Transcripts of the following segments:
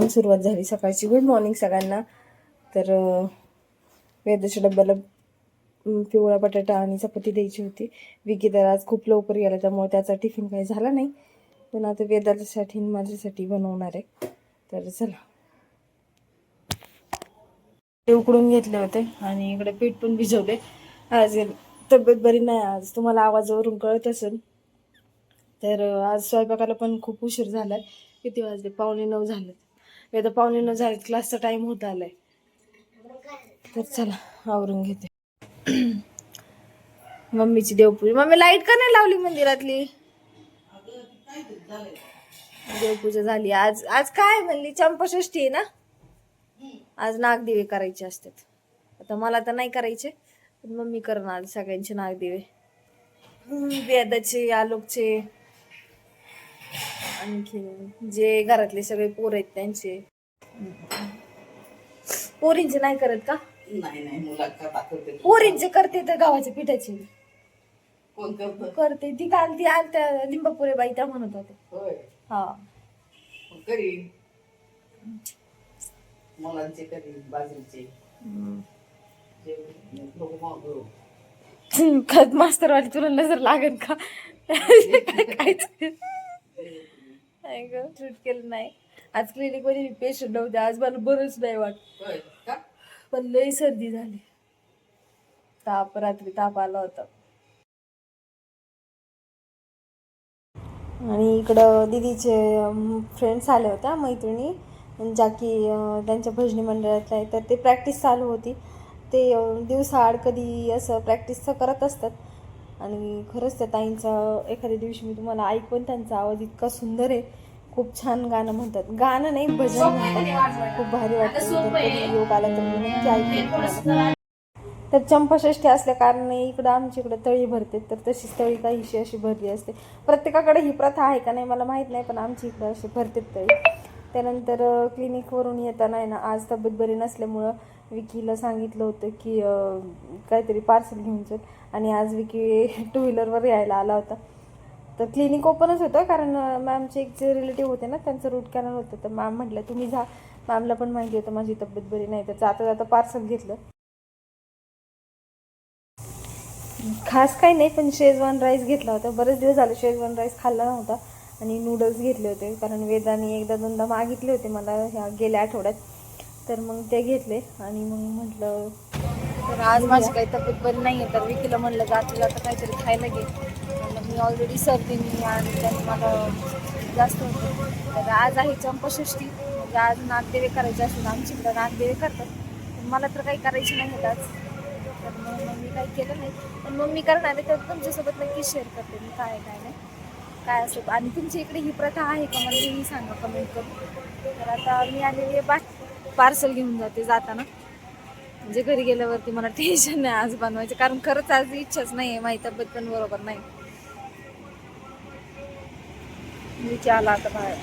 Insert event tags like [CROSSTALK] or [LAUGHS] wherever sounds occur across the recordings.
छान सुरुवात झाली सकाळची. गुड मॉर्निंग सगळ्यांना. तर वेदाच्या डब्याला पिवळा बटाटा आणि चपाती द्यायची होती. विकी तर आज खूप लवकर गेला त्यामुळे त्याचा टिफिन काही झाला नाही. पण आता वेदाच्यासाठी माझ्यासाठी बनवणार आहे. तर चला. ते उकडून घेतले होते आणि इकडे पीठ पण भिजवले. आज तब्येत बरी नाही आज. तुम्हाला आवाजावरून कळत असेल. तर आज स्वयंपाकाला पण खूप उशीर झाला किती वाजले? पावणे नऊ झालेत. आता पाहुणे न झाले क्लासचा टाइम होत आलाय. तर चला आवरून घेते. [CLEARS THROAT] मम्मीची देवपूजा. मम्मी लाइट का नाही लावली मंदिरातली? देवपूजा झाली. आज आज काय म्हणली? चंपाषष्ठी आहे ना? आज नागदिवे करायचे असतात. आता मला तर नाही करायचे. पण मम्मी करणार सगळ्यांचे नागदिवे. वेदाचे आलोकचे. आणखी जे घरातले सगळे पोर आहेत त्यांचे. पोरींचे नाही करत का? नाही नाही करता पोरींचे करते तर गावाच्या पिठाचे. कोण करत? करते. ती काल ती आल त्या लिंबापुरे बाई त्या म्हणत होते होय. हा. मग करी. मुलांचे करी बाजरीचे. जे लोक मागू खत मास्तर वाली तुला नजर लागेल का? [LAUGHS] काय काहीच [LAUGHS] नाही ग शूट केलं नाही. आज क्लिनिकमध्ये मी पेशंट नव्हते आज मला बरंच नाही वाट होय का? पण लई सर्दी झाली. ताप रात्री ताप आला होता. आणि इकडं दिदीचे फ्रेंड्स आले होत्या मैत्रिणी. ज्या की त्यांच्या भजनी मंडळातल्या आहेत. तर ते प्रॅक्टिस चालू होती. ते दिवसाआड कधी असं प्रॅक्टिसचं करत असतात. आणि खरंच त्या ताईंचा एखाद्या दिवशी मी तुम्हाला ऐकून त्यांचा आवाज इतका सुंदर आहे. खूप छान गाणं म्हणतात. गाणं नाही भजन म्हणतात. खूप भारी वाटतं. योग आला तर नक्की ऐकून. तर चंपाषष्ठी असल्या कारणाने इकडं आमच्या इकडं तळी भरते. तर तशीच तळी काहीशी अशी भरली असते. प्रत्येकाकडे ही प्रथा आहे का नाही मला माहीत नाही पण आमच्या इकडं अशी भरते तळी. त्यानंतर क्लिनिकवरून येताना आहे ना आज तब्येत बरी नसल्यामुळं विकीला सांगितलं होतं की काहीतरी पार्सल घेऊन चल आणि आज विकी [LAUGHS] टू व्हीलरवर यायला आला होता. तर क्लिनिक ओपनच होतं कारण मॅमचे एक जे रिलेटिव्ह होते ना त्यांचं रूट कॅनल होतं. तर मॅम म्हटलं तुम्ही जा. मॅमला पण माहिती होतं माझी तब्येत बरी नाही. तर जाता जाता पार्सल घेतलं. खास काही नाही पण शेजवान राईस घेतला होता. बरेच दिवस झाले शेजवान राईस खाल्ला नव्हता. आणि नूडल्स घेतले होते कारण वेदाने एकदा दोनदा मागितले होते मला ह्या गेल्या आठवड्यात. तर मग ते घेतले आणि मग म्हटलं तर आज माझी काही तब्येत बरी नाही आहे तर विकीला म्हणलं जाता जाता काहीतरी खायला घे. म्हणलं मी ऑलरेडी सर्दीने आणि त्याने मला जास्त होतं. तर आज आहे चंपषष्ठी. म्हणजे आज नागदेवे करायचे असून आमच्या इकडं नागदेवे करतात. पण मला तर काही करायची नाही आज. तर मग मग मी काही केलं नाही. पण मग मी करणार आहे तर तुमच्यासोबत नक्की शेअर करते मी काय काय नाही. काय असं. आणि तुमच्या इकडे ही प्रथा आहे का? मला हेही सांगा कमेंट करून. तर आता मी आलेली आहे बाकी पार्सल घेऊन जाते जाताना. म्हणजे घरी गेल्यावरती मला टेन्शन नाही आज बनवायचं. कारण खरंच आज इच्छाच नाही आहे माझी तब्येत पण बरोबर नाही. विचारला आता बाहेर.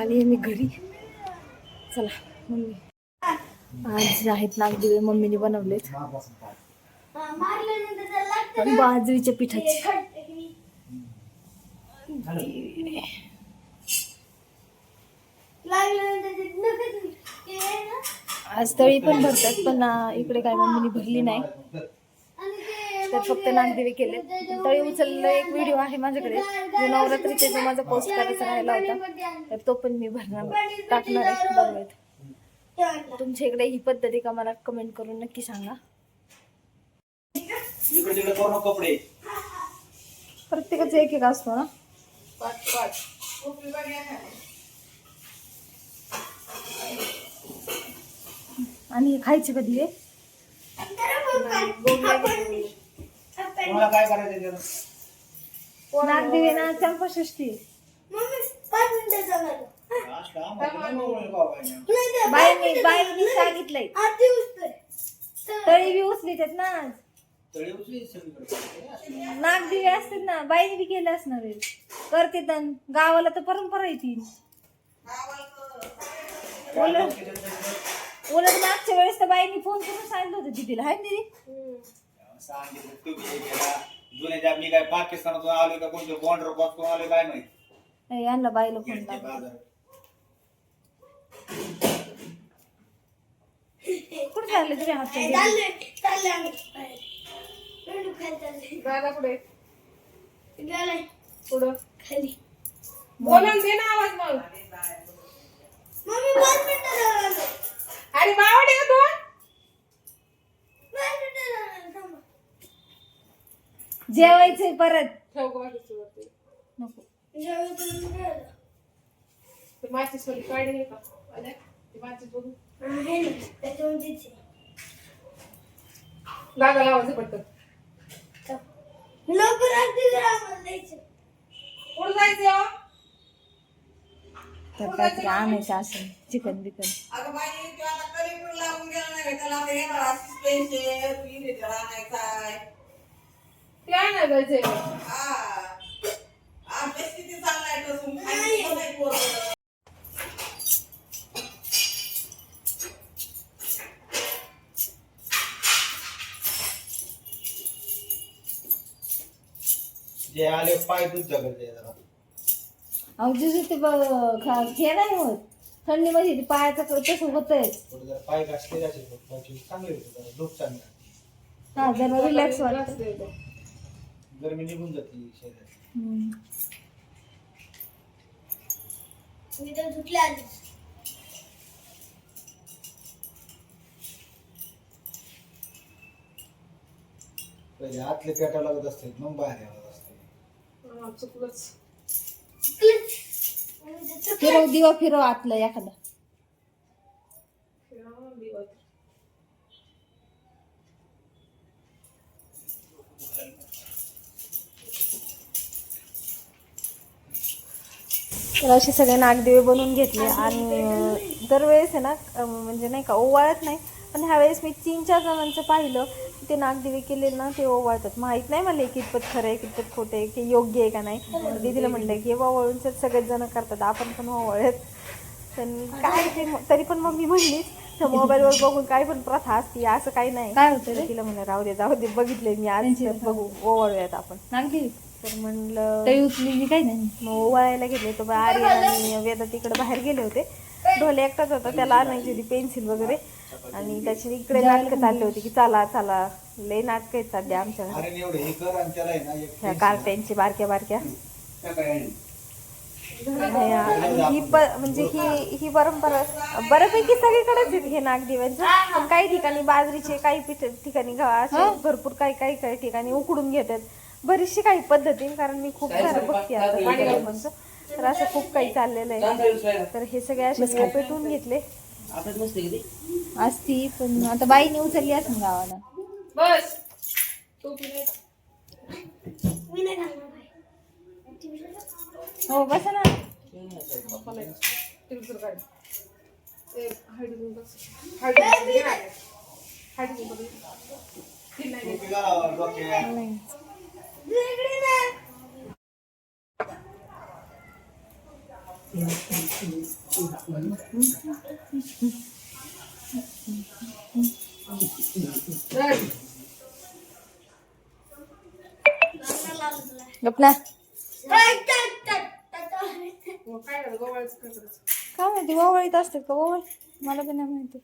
आली आहे मी घरी. चला मम्मी. आज आहेत नागदिवे मम्मीने बनवलेत. बाजरीच्या पिठाचे. आज तळी पण भरतात पण इकडे काय मम्मीने भरली नाही. तर फक्त नागदेवी केले. तळी उचललेला एक व्हिडिओ आहे माझ्याकडे. जो नवरात्रीचे जो माझा पोस्ट करायचा राहिला होता. तर तो पण मी भरणार टाकणार आहे. बघूयात. तुमच्या इकडे ही पद्धती का मला कमेंट करून नक्की सांगा. प्रत्येकाचा एक एक असतो ना. आणि हे खायचे कधी हे तुम्हाला काय करायचं त्याला? नागदेवी ना बाबांना. बाईंनी बाईंनी सांगितलंय. तळी बी उचली त्यात ना आज. तळी उचली सगळीकडे नागदिवे असतात ना. बाईने बी केलं असणार आहे. करते तर गावाला तर परंपरा येतील उलट उलट मागच्या वेळेस तर बाईने फोन करून सांगितलं होतं दीदीला. हाय ना दीदी? सांगितलं केला. जुने ज्या मी काय पाकिस्तानातून आलोय का कोणते बॉर्डर क्रॉस करून आलोय काय माहीत? नाही, यांना बाईला फोन गेलते लागला बाजार. कुठे चालले तुम्ही हात दादा कुठे? पुढं बोलून दे ना आवाज मग. अरे बावडे जेवायचंय परत. ठेव गं बाकीचं वरती. नको. ते माचीस वाली काढी आहे का? आल्या? ते माचीस बघू लागा लावायचं पटकन. कुठं जायचं हो? तर काहीतरी आणायचं असं चिकन बिकन. अगं बाई तू आता कलेक्टर लागून गेला नाही का? त्याला आता येणार आणायला जायचंय हा अभ्यास किती खाली पोरं. जे आले पाय दूध जगत जरा. अहो जिजू ते ब- खा- हे नाही होत. थंडी मध्ये ते पायाचं क- तसं होतंय. थोडं जरा पाय घासले जायचे चांगले होते जरा झोप चांगली हा जरा रिलॅक्स वाटत. गरमी निघून जाते शरीरात. पहिले आतले पेटा लागत असते मग बाहेर यावं असते चुकलंच. फिरव दिवा फिरव आतलं एखादा. तर असे सगळे नागदिवे बनवून घेतले आणि दरवेळेस आहे ना म्हणजे नाही का ओवाळत नाही. पण ह्यावेळेस मी तीन चार जणांचं पाहिलं ते नागदिवे केलेले ना ते ओवाळतात. माहीत नाही मला कितपत खरं आहे कितपत खोटं आहे की योग्य आहे का नाही. दीदीला म्हणलं की ओवाळून तर सगळेच जण करतात आपण पण ओवाळत पण काय ते तरी पण मग मी म्हणली तर मोबाईलवर बघून काय पण प्रथा असती असं काही नाही. काय होतं तिला म्हणलं राहू दे जाऊ दे बघितले मी आज बघू ओवाळूयात आपण. नागदिवे? तर म्हणलं काही उचली काही नाही. मग ओवाळायला गेले होते बा आर्य आणि वेदा तिकडे बाहेर गेले होते. ढोले एकटाच होता त्याला आणायची होती पेन्सिल वगैरे. आणि त्याची इकडे नाटकं चालली होती की चला चला लय नाटकं आहेत सध्या आमच्या. घरात. अरे एवढे हे कर आणि त्याला आहे ना एक ह्या कार्ट्यांची बारक्या बारक्या. ही प- म्हणजे ही ही परंपरा बऱ्यापैकी सगळीकडेच आहेत हे नागदिव्यांचं पण काही ठिकाणी बाजरीचे काही पिठ ठिकाणी असे भरपूर काही काही काही ठिकाणी उकडून घेतात. बरीचशी काही पद्धती कारण मी खूप सारं बघते आता. तर असं खूप काही चाललेलं आहे. तर हे सगळे असे पेटवून घेतले. असती पण आता बाईने उचलली असं गावाला. बस. हो बसा ना. नाही. गपना काय माहिती ओवळीत असतात का? ओवळ? मला पण नाही माहिती.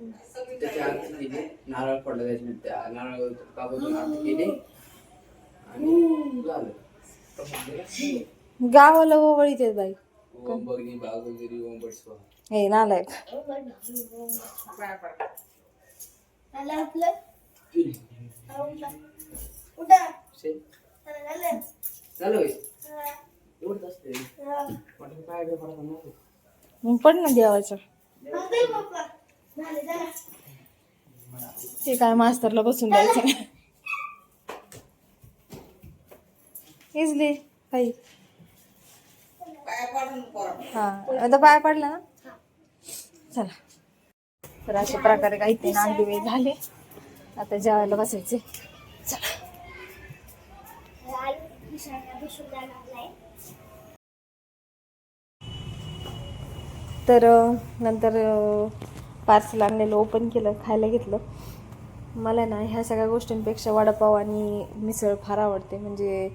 आरती केली नारळ पडला त्याच्या त्या नारळ काबून आरती केली आणि झालं. गावाला ओवळीत बाई. ओम बट स्वाहा हे नालायक. पड ना देवाचं. ते काय मास्तरला बसून द्यायचं? इजली काही हा आता पाया पडला ना? चला. तर अशा प्रकारे काहीतरी नांदी वेळ झाले. आता जेवायला बसायचे. तर नंतर पार्सल आणलेलं ओपन केलं खायला घेतलं. मला ना ह्या सगळ्या गोष्टींपेक्षा वडापाव आणि मिसळ फार आवडते. म्हणजे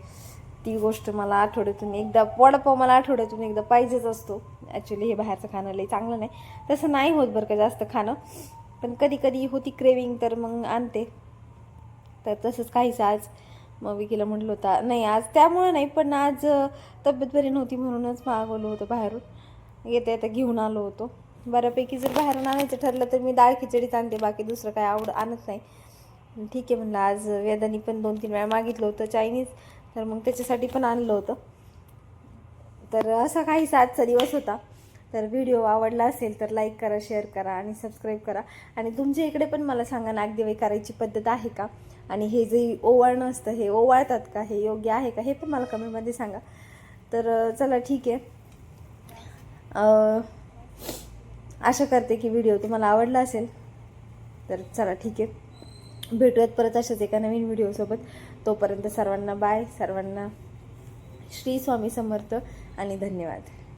ती गोष्ट मला आठवड्यातून एकदा वडापाव मला आठवड्यातून एकदा पाहिजेच असतो. ॲक्च्युली हे बाहेरचं खाणं लई चांगलं नाही. तसं नाही होत बरं का जास्त खाणं. पण कधी कधी होती क्रेविंग तर मग आणते. तर तसंच काहीच आज. मग विकीला म्हटलं होतं नाही आज त्यामुळं नाही पण आज तब्येत बरी नव्हती म्हणूनच मागवलं होतं बाहेरून. येता येता घेऊन आलो होतो. बऱ्यापैकी जर बाहेरून आणायचं ठरलं तर मी डाळ खिचडीच आणते. बाकी दुसरं काय आवड आणत नाही. ठीक आहे म्हणलं आज वेदानी पण दोन तीन वेळा मागितलं होतं चायनीज. तर मग त्याच्यासाठी पण आणलं होतं. तर असा काही सातचा दिवस होता. तर व्हिडिओ आवडला असेल तर लाईक करा शेअर करा आणि सबस्क्राईब करा. आणि तुमच्या इकडे पण मला सांगा नागदेवाई करायची पद्धत आहे का? आणि हे जे ओवाळणं असतं हे ओवाळतात का? हे योग्य आहे का? हे पण मला कमेंटमध्ये सांगा. तर चला ठीक आहे. आशा करते की व्हिडिओ तुम्हाला आवडला असेल. तर चला ठीक आहे. भेटूयात परत अशाच एका नवीन व्हिडिओसोबत तोपर्यंत सर्वांना बाय सर्वांना श्री स्वामी समर्थ आणि धन्यवाद.